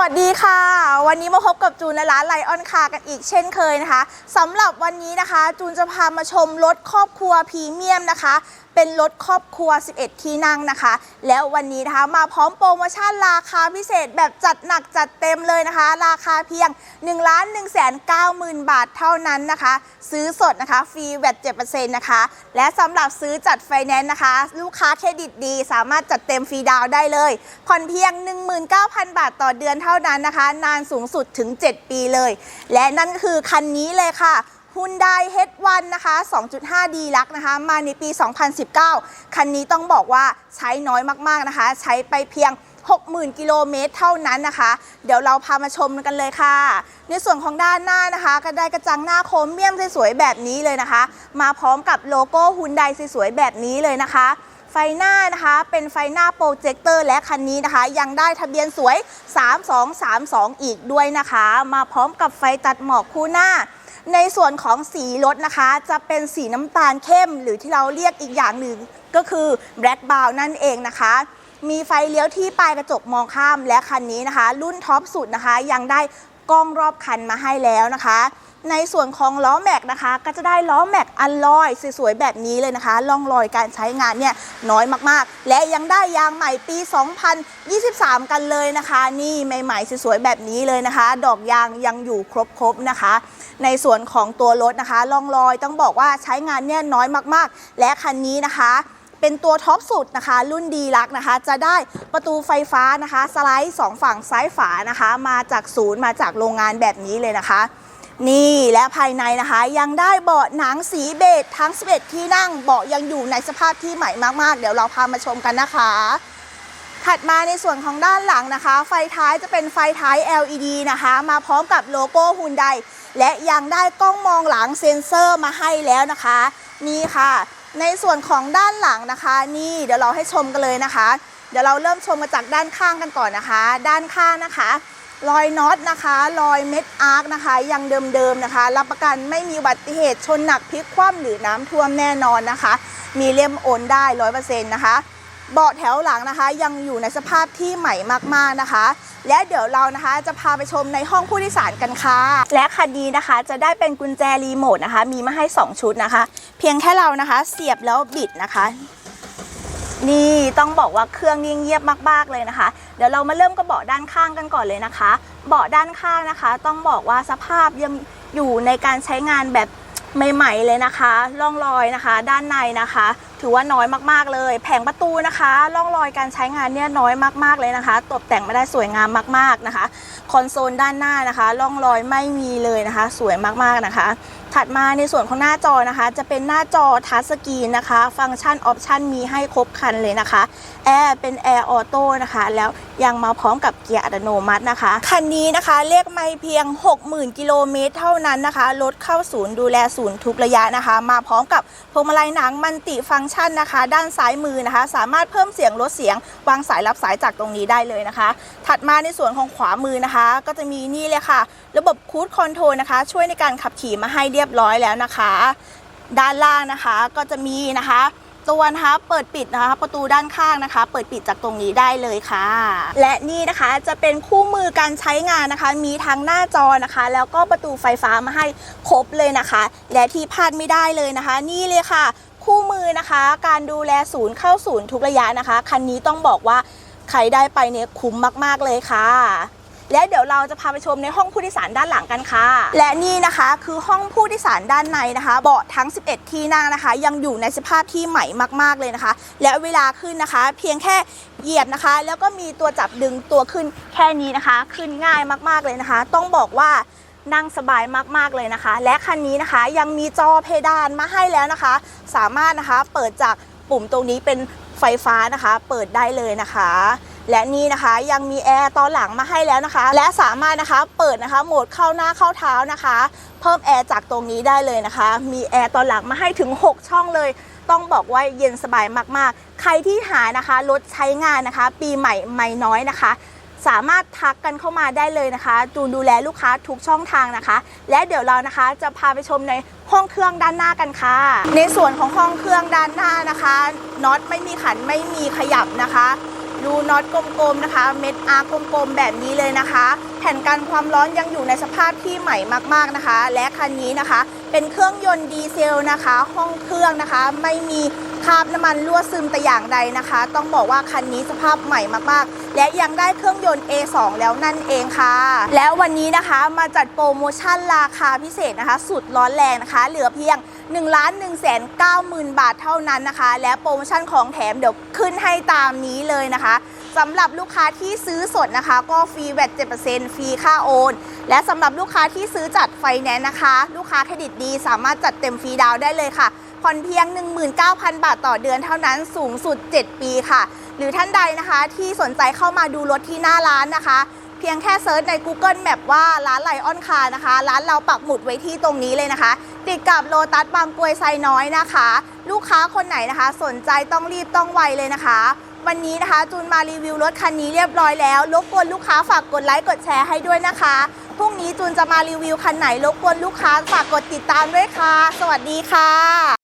วัสดีค่ะ วันนี้มาพบกับจูนและร้านไลออนคาร์กันอีกเช่นเคยนะคะสำหรับวันนี้นะคะ จูนจะพามาชมรถครอบครัวพรีเมียมนะคะเป็นรถครอบครัว 11 ที่นั่งนะคะ แล้ววันนี้นะคะมาพร้อมโปรโมชั่นราคาพิเศษแบบจัดหนักจัดเต็มเลยนะคะ ราคาเพียง 1 1 9 0 0 0 0 บาทเท่านั้นนะคะ ซื้อสดนะคะฟรีแวด7%นะคะ และสำหรับซื้อจัดไฟแนนซ์นะคะ ลูกค้าเครดิตดี สามารถจัดเต็มฟรีดาวได้เลยผ่อนเพียง 19,000 บาทต่อเดือนเท่านั้นนะคะ นานสูงสุดถึง 7 ปีเลย และนั่นคือคันนี้เลยค่ะ ฮุนได H1 นะคะ 2.5D ลักนะคะ มาในปี 2019 คันนี้ต้องบอกว่าใช้น้อยมากๆนะคะ ใช้ไปเพียง 60,000 กิโลเมตรเท่านั้นนะคะ เดี๋ยวเราพามาชมกันเลยค่ะ ในส่วนของด้านหน้านะคะ ก็ได้กระจังหน้าโครเมียมสวยๆแบบนี้เลยนะคะ มาพร้อมกับโลโก้ฮุนไดสวยๆแบบนี้เลยนะคะไฟหน้านะคะเป็นไฟหน้าโปรเจคเตอร์และคันนี้นะคะ ยังได้ทะเบียนสวย 3232 อีกด้วยนะคะ มาพร้อมกับไฟตัดหมอกคู่หน้า ในส่วนของสีรถนะคะ จะเป็นสีน้ำตาลเข้ม หรือที่เราเรียกอีกอย่างหนึ่งก็คือ black b o w นั่นเองนะคะ มีไฟเลี้ยวที่ปลายกระจกมองข้ามและคันนี้นะคะ รุ่นท็อปสุดนะคะยังได้ กล้องรอบคันมาให้แล้วนะคะ ในส่วนของล้อแม็กนะคะ ก็จะได้ล้อแม็กอัลลอยสวยๆแบบนี้เลยนะคะล่องรอยการใช้งานเนี่ยน้อยมากๆ และยังได้ยางใหม่ปี 2023 กันเลยนะคะ นี่ใหม่ๆสวยๆแบบนี้เลยนะคะ ดอกยางยังอยู่ครบๆนะคะ ในส่วนของตัวรถนะคะล่องรอยต้องบอกว่าใช้งานเนี่ยน้อยมากๆ และคันนี้นะคะ เป็นตัวท็อปสุดนะคะ รุ่นดีลักนะคะ จะได้ประตูไฟฟ้านะคะ สไลด์สองฝั่งซ้ายฝานะคะ มาจากศูนย์มาจากโรงงานแบบนี้เลยนะคะ นี่และภายในนะคะ ยังได้เบาะหนังสีเบจทั้ง 11 ที่นั่งเบาะยังอยู่ในสภาพที่ใหม่มากๆ เดี๋ยวเราพามาชมกันนะคะถัดมาในส่วนของด้านหลังนะคะ ไฟท้ายจะเป็นไฟท้าย LED นะคะ มาพร้อมกับโลโก้ฮุนไดและยังได้กล้องมองหลังเซ็นเซอร์มาให้แล้วนะคะ นี่ค่ะ ในส่วนของด้านหลังนะคะ นี่เดี๋ยวเราให้ชมกันเลยนะคะ เดี๋ยวเราเริ่มชมมาจากด้านข้างกันก่อนนะคะ ด้านข้างนะคะรอยน็อตนะคะรอยเม็ดอาร์คนะคะ ยังเดิมๆนะคะ รับประกันไม่มีอุบัติเหตุชนหนักพลิกคว่ำหรือน้ำท่วมแน่นอนนะคะ มีเล่มโอนได้ร้อยเปอร์เซ็นต์นะคะ เบาะแถวหลังนะคะ ยังอยู่ในสภาพที่ใหม่มากๆนะคะ และเดี๋ยวเรานะคะจะพาไปชมในห้องผู้โดยสารกันค่ะ และคันนี้นะคะจะได้เป็นกุญแจรีโมทนะคะ มีมาให้ 2 ชุดนะคะ เพียงแค่เรานะคะ เสียบแล้วบิดนะคะ นี่ต้องบอกว่าเครื่องนิ่งเงียบมาก ๆเลยนะคะ เดี๋ยวเรามาเริ่มกับเบาะด้านข้างกันก่อนเลยนะคะ เบาะด้านข้างนะคะ ต้องบอกว่าสภาพยังอยู่ในการใช้งานแบบ ใหม่ๆเลยนะคะร่องรอยนะคะ ด้านในนะคะ ถือว่าน้อยมากๆเลย แผงประตูนะคะร่องรอยการใช้งานเนี่ยน้อยมากๆเลยนะคะ ตกแต่งไม่ได้สวยงามมากๆนะคะ คอนโซลด้านหน้านะคะร่องรอยไม่มีเลยนะคะ สวยมากๆนะคะ ถัดมาในส่วนของหน้าจอนะคะ จะเป็นหน้าจอทัชสกรีนนะคะ ฟังก์ชันออปชันมีให้ครบคันเลยนะคะแอร์เป็นแอร์ออโต้นะคะ แล้วยังมาพร้อมกับเกียร์อัตโนมัตินะคะ คันนี้นะคะเรียกไม่เพียง 60,000 กิโลเมตรเท่านั้นนะคะรถเข้าศูนย์ดูแลศูนย์ทุกระยะนะคะ มาพร้อมกับพวงมาลัยหนังมันติฟังก์ชันนะคะ ด้านซ้ายมือนะคะ สามารถเพิ่มเสียงลดเสียง วางสายรับสายจากตรงนี้ได้เลยนะคะ ถัดมาในส่วนของขวามือนะคะ ก็จะมีนี่เลยค่ะ ระบบคูดคอนโทรลนะคะ ช่วยในการขับขี่มาให้เรียบร้อยแล้วนะคะ ด้านล่างนะคะก็จะมีนะคะตัวนะคะเปิดปิดนะคะประตูด้านข้างนะคะ เปิดปิดจากตรงนี้ได้เลยค่ะ และนี่นะคะจะเป็นคู่มือการใช้งานนะคะ มีทั้งหน้าจอนะคะ แล้วก็ประตูไฟฟ้ามาให้ครบเลยนะคะ และที่พลาดไม่ได้เลยนะคะ นี่เลยค่ะ คู่มือนะคะ การดูแลศูนย์เข้าศูนย์ทุกระยะนะคะคันนี้ต้องบอกว่าใครได้ไปเนี่ยคุ้มมาก ๆเลยค่ะ และเดี๋ยวเราจะพาไปชมในห้องผู้โดยสารด้านหลังกันค่ะ และนี่นะคะคือห้องผู้โดยสารด้านในนะคะ เบาะทั้ง 11 ที่นั่งนะคะ ยังอยู่ในสภาพที่ใหม่มาก ๆเลยนะคะ และเวลาขึ้นนะคะ เพียงแค่เหยียบนะคะ แล้วก็มีตัวจับดึงตัวขึ้นแค่นี้นะคะ ขึ้นง่ายมากๆเลยนะคะ ต้องบอกว่านั่งสบายมากๆเลยนะคะ และคันนี้นะคะยังมีจอเพดานมาให้แล้วนะคะ สามารถนะคะเปิดจากปุ่มตรงนี้เป็นไฟฟ้านะคะ เปิดได้เลยนะคะ และนี่นะคะยังมีแอร์ตอนหลังมาให้แล้วนะคะ และสามารถนะคะเปิดนะคะโหมดเข้าหน้าเข้าเท้านะคะ เพิ่มแอร์จากตรงนี้ได้เลยนะคะ มีแอร์ตอนหลังมาให้ถึง 6 ช่องเลย ต้องบอกว่าเย็นสบายมากๆ ใครที่หานะคะรถใช้งานนะคะ ปีใหม่ไม่น้อยนะคะสามารถทักกันเข้ามาได้เลยนะคะ จูนดูแลลูกค้าทุกช่องทางนะคะ และเดี๋ยวเรานะคะจะพาไปชมในห้องเครื่องด้านหน้ากันค่ะ ในส่วนของห้องเครื่องด้านหน้านะคะน็อตไม่มีขันไม่มีขยับนะคะ รูน็อตกลมๆนะคะ เม็ดอาร์กลมๆแบบนี้เลยนะคะ แผ่นกันความร้อนยังอยู่ในสภาพที่ใหม่มากๆนะคะ และคันนี้นะคะ เป็นเครื่องยนต์ดีเซลนะคะ ห้องเครื่องนะคะ ไม่มีคราบน้ำมันรั่วซึมแต่อย่างใดนะคะ ต้องบอกว่าคันนี้สภาพใหม่มากๆ และยังได้เครื่องยนต์ A2 แล้วนั่นเองค่ะ แล้ววันนี้นะคะมาจัดโปรโมชั่นราคาพิเศษนะคะ สุดร้อนแรงนะคะ เหลือเพียง 1 1 9 0 0 0 0 บาทเท่านั้นนะคะ และโปรโมชั่นของแถมเดี๋ยวขึ้นให้ตามนี้เลยนะคะสำหรับลูกค้าที่ซื้อสดนะคะ ก็ฟรีแวด7%ฟรีค่าโอน และสำหรับลูกค้าที่ซื้อจัดไฟแนนซ์นะคะ ลูกค้าเครดิตดีสามารถจัดเต็มฟรีดาวน์ได้เลยค่ะผ่อนเพียง 19,000 บาทต่อเดือนเท่านั้นสูงสุด 7 ปีค่ะ หรือท่านใดนะคะที่สนใจเข้ามาดูรถที่หน้าร้านนะคะเพียงแค่เซิร์ชใน Google Map ว่าร้านไลออนคานะคะ ร้านเราปักหมุดไว้ที่ตรงนี้เลยนะคะ ติดกับโลตัสบางกวยไซน้อยนะคะ ลูกค้าคนไหนนะคะ สนใจต้องรีบต้องไวเลยนะคะ วันนี้นะคะ จูนมารีวิวรถคันนี้เรียบร้อยแล้วรบกวนลูกค้าฝากกดไลค์กดแชร์ให้ด้วยนะคะพรุ่งนี้จูนจะมารีวิวคันไหนรบกวนลูกค้าฝากกดติดตามด้วยค่ะ สวัสดีค่ะ